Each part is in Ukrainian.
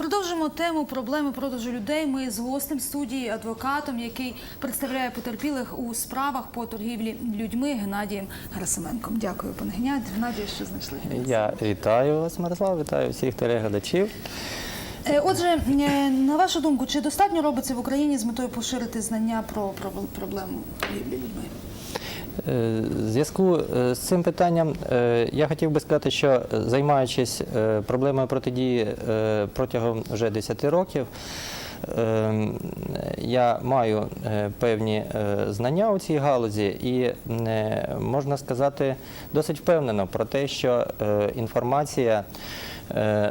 Продовжимо тему проблеми продажу людей. Ми з гостем студії, адвокатом, який представляє потерпілих у справах по торгівлі людьми Геннадієм Герасименком. Дякую, пане Геннадій. Геннадію, що знайшли. Я вітаю вас, Мирослав, вітаю всіх телеглядачів. Е, Отже, е, на вашу думку, чи достатньо робиться в Україні з метою поширити знання про проблему торгівлі людьми? Е, зв'язку е, з цим питанням е, я хотів би сказати, що займаючись проблемою протидії протягом вже 10 років, я маю е, певні е, знання у цій галузі і е, можна сказати досить впевнено про те, що інформація.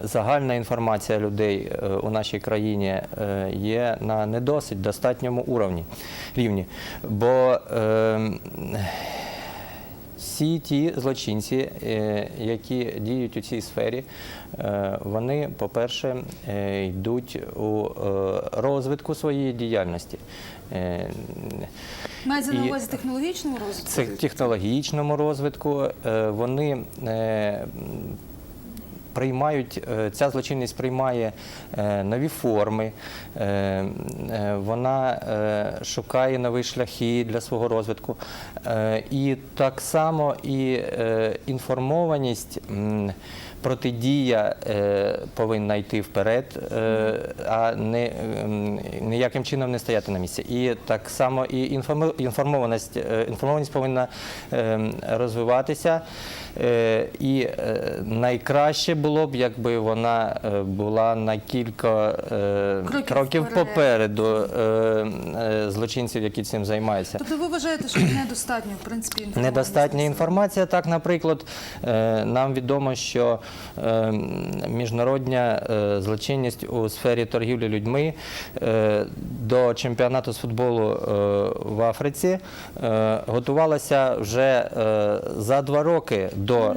Загальна інформація людей у нашій країні є на не досить достатньому уровні, рівні. Бо е, всі ті злочинці, е, які діють у цій сфері, е, вони, по-перше, е, йдуть у розвитку своєї діяльності. Мається на увазі технологічному розвитку? технологічному розвитку. Вони приймають, е, ця злочинність приймає е, нові форми, е, вона шукає нові шляхи для свого розвитку. І так само і інформованість. Протидія повинна йти вперед, а не ніяким чином не стояти на місці. І так само і інформованість, інформованість повинна ем, розвиватися. І найкраще було б, якби вона е, була на кілька е, Кроків кроків попереду е, злочинців, які цим займаються. Тобто ви вважаєте, що недостатньо, в принципі, інформованості Недостатня інформація. Так, наприклад, нам відомо, що міжнародна е, злочинність у сфері торгівлі людьми до чемпіонату з футболу в Африці готувалася вже за два роки до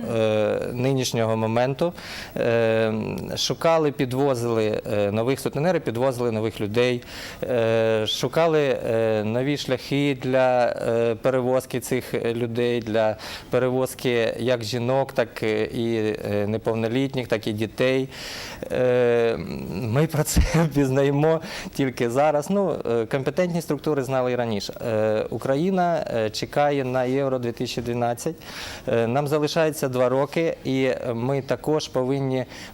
нинішнього моменту. Е, Шукали, підвозили е, нових сутенери, підвозили нових людей, е, шукали нові шляхи для перевозки цих людей, для перевозки як жінок, так і неповнолітніх, так і дітей. Ми про це пізнаємо тільки зараз. Ну, компетентні структури знали і раніше. Україна чекає на Євро 2012. Е, Нам залишається два роки, і ми також повинні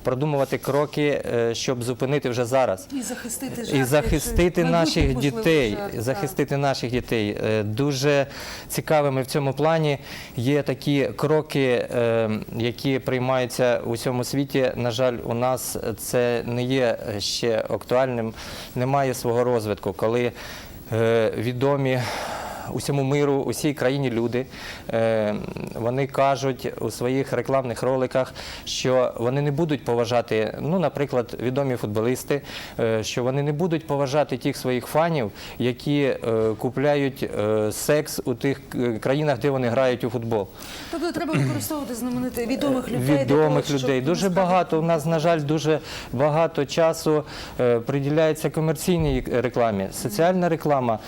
продумувати кроки, е, щоб зупинити вже зараз. І захистити І захистити наших дітей, жертв, захистити наших дітей. Дуже цікавими в цьому плані є такі кроки, е, які приймаються у всьому світі. На жаль, у нас це не є ще актуальним, немає свого розвитку, коли е, відомі. Усьому миру, усій країні люди е, вони кажуть у своїх рекламних роликах, що вони не будуть поважати, ну, наприклад, відомі футболісти, е, що вони не будуть поважати тих своїх фанів, які е, купляють секс у тих країнах, де вони грають у футбол. Тобто треба використовувати знаменити відомих людей. Відомих того, людей. Дуже багато. У нас, на жаль, дуже багато часу приділяється комерційній рекламі. Соціальна реклама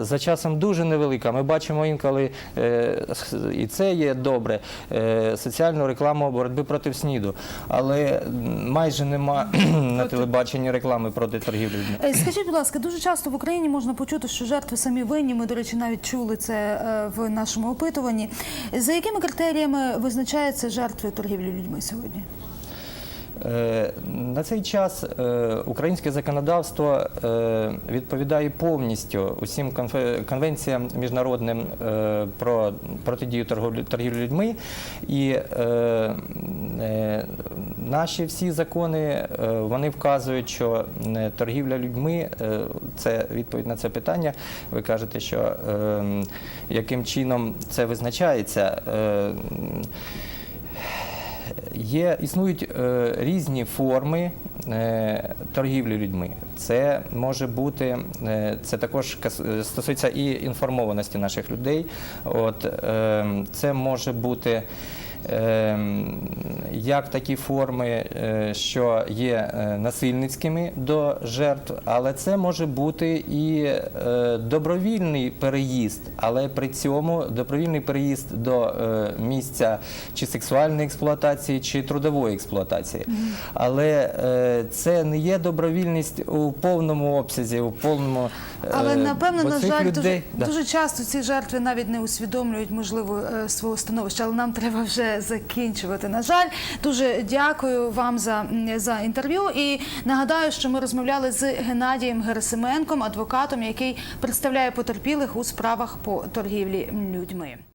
за часом дуже невелика. Ми бачимо інколи, е, і це є добре, е, соціальну рекламу боротьби проти СНІДу. Але майже нема на телебаченні реклами проти торгівлі людьми. Е, Скажіть, будь ласка, дуже часто в Україні можна почути, що жертви самі винні. Ми, до речі, навіть чули це в нашому опитуванні. За якими критеріями визначаються жертви торгівлі людьми сьогодні? Е, На цей час е, українське законодавство е, відповідає повністю усім конвенціям міжнародним про протидію торгівлі людьми. І наші всі закони вони вказують, що торгівля людьми це відповідь на це питання. Ви кажете, що е, яким чином це визначається. Є, існують е, різні форми е, торгівлі людьми. Це може бути, е, це також е, стосується і інформованості наших людей. От, е, це може бути як такі форми, е, що є е, насильницькими до жертв, але це може бути і е, добровільний переїзд, але при цьому добровільний переїзд до місця чи сексуальної експлуатації, чи трудової експлуатації. Але це не є добровільність у повному обсязі, у повному Але напевно, на жаль, людей, дуже, дуже часто ці жертви навіть не усвідомлюють можливо свого становища, але нам треба вже закінчувати. На жаль, дуже дякую вам за, за інтерв'ю. І нагадаю, що ми розмовляли з Геннадієм Герасименком, адвокатом, який представляє потерпілих у справах по торгівлі людьми.